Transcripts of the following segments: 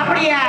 அப்படியா?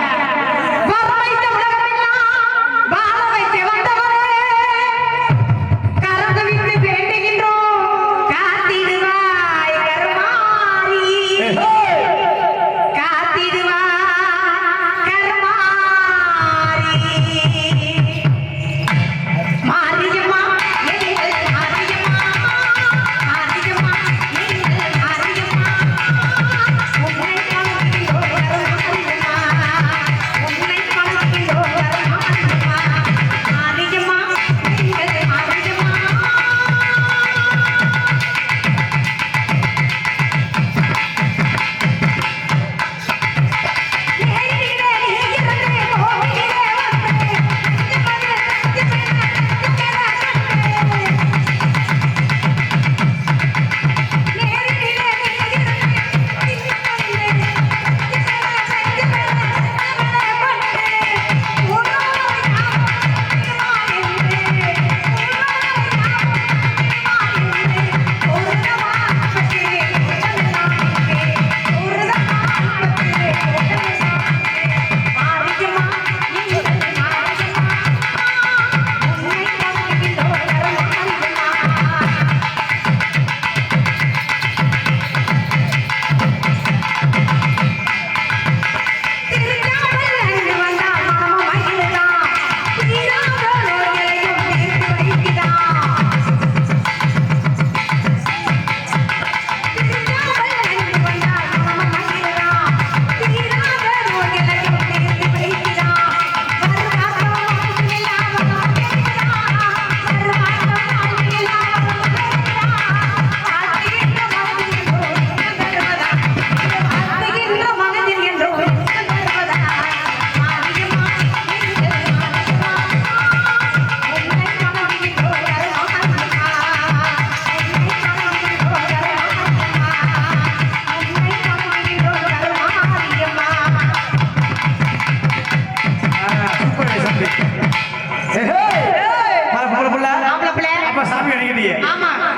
இல்லையே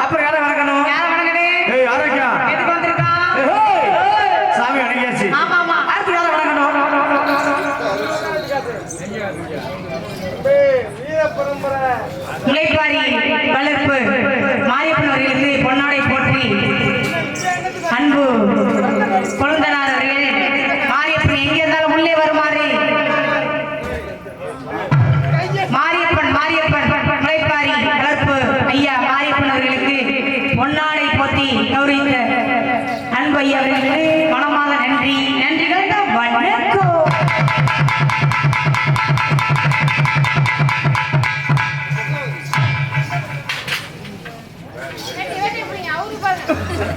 அப்புறம் யாரை வணக்கணும் சாமி வணங்கியாச்சு அடுத்து யாரை வணங்கணும் பொத்தி கௌரித்த அன்பை மனமாக நன்றி நன்றி. கலந்த வணக்கம். அவரு